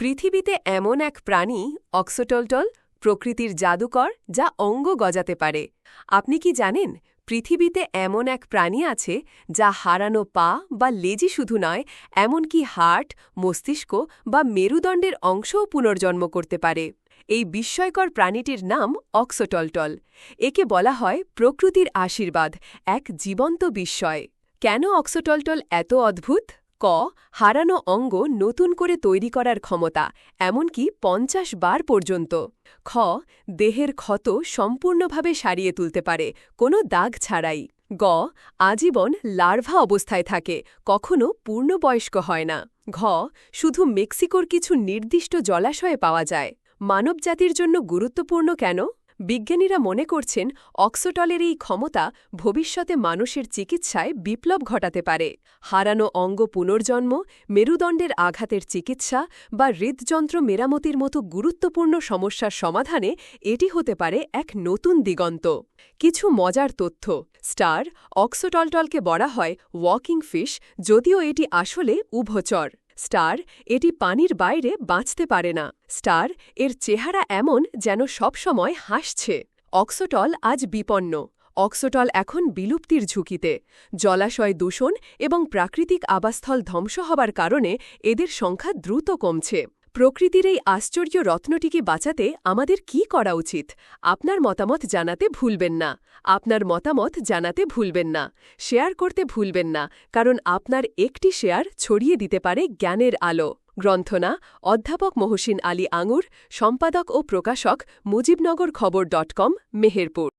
পৃথিবীতে এমন এক প্রাণী, অক্সোটলটল, প্রকৃতির জাদুকর, যা অঙ্গ গজাতে পারে। আপনি কি জানেন, পৃথিবীতে এমন এক প্রাণী আছে, যা হারানো পা বা লেজি শুধু নয়, এমনকি হার্ট, মস্তিষ্ক বা মেরুদণ্ডের অংশও পুনর্জন্ম করতে পারে। এই বিস্ময়কর প্রাণীটির নাম অক্সোটলটল। একে বলা হয় প্রকৃতির আশীর্বাদ, এক জীবন্ত বিস্ময়। কেন অক্সোটলটল এত অদ্ভুত? ক, হারানো অঙ্গ নতুন করে তৈরি করার ক্ষমতা, এমনকি পঞ্চাশ বার পর্যন্ত। খ, দেহের ক্ষত সম্পূর্ণভাবে সারিয়ে তুলতে পারে, কোনো দাগ ছাড়াই। গ, আজীবন লার্ভা অবস্থায় থাকে, কখনো পূর্ণবয়স্ক হয় না। ঘ, শুধু মেক্সিকোর কিছু নির্দিষ্ট জলাশয়ে পাওয়া যায়। মানবজাতির জন্য গুরুত্বপূর্ণ কেন? বিজ্ঞানীরা মনে করছেন অক্সোটলের এই ক্ষমতা ভবিষ্যতে মানুষের চিকিৎসায় বিপ্লব ঘটাতে পারে। হারানো অঙ্গ পুনর্জন্ম, মেরুদণ্ডের আঘাতের চিকিৎসা বা হৃদযন্ত্র মেরামতির মতো গুরুত্বপূর্ণ সমস্যার সমাধানে এটি হতে পারে এক নতুন দিগন্ত। কিছু মজার তথ্য। স্টার, অক্সোটলটলকে বলা হয় ওয়াকিং ফিশ, যদিও এটি আসলে উভচর। স্টার এটি পানির বাইরে বাঁচতে পারে না। স্টার এর চেহারা এমন যেন সবসময় হাসছে। অক্সোটল আজ বিপন্ন। অক্সোটল এখন বিলুপ্তির ঝুঁকিতে। জলাশয় দূষণ এবং প্রাকৃতিক আবাসস্থল ধ্বংস হবার কারণে এদের সংখ্যা দ্রুত কমছে। প্রকৃতির এই আশ্চর্য রত্নটিকে বাঁচাতে আমাদের কি করা উচিত? আপনার মতামত জানাতে ভুলবেন না। আপনার মতামত জানাতে ভুলবেন না। শেয়ার করতে ভুলবেন না। কারণ আপনার একটি শেয়ার ছড়িয়ে দিতে পারে জ্ঞানের আলো। গ্রন্থনা, অধ্যাপক মহসিন আলী আঙুর, সম্পাদক ও প্রকাশক মুজিবনগর খবর ডট কম, মেহেরপুর।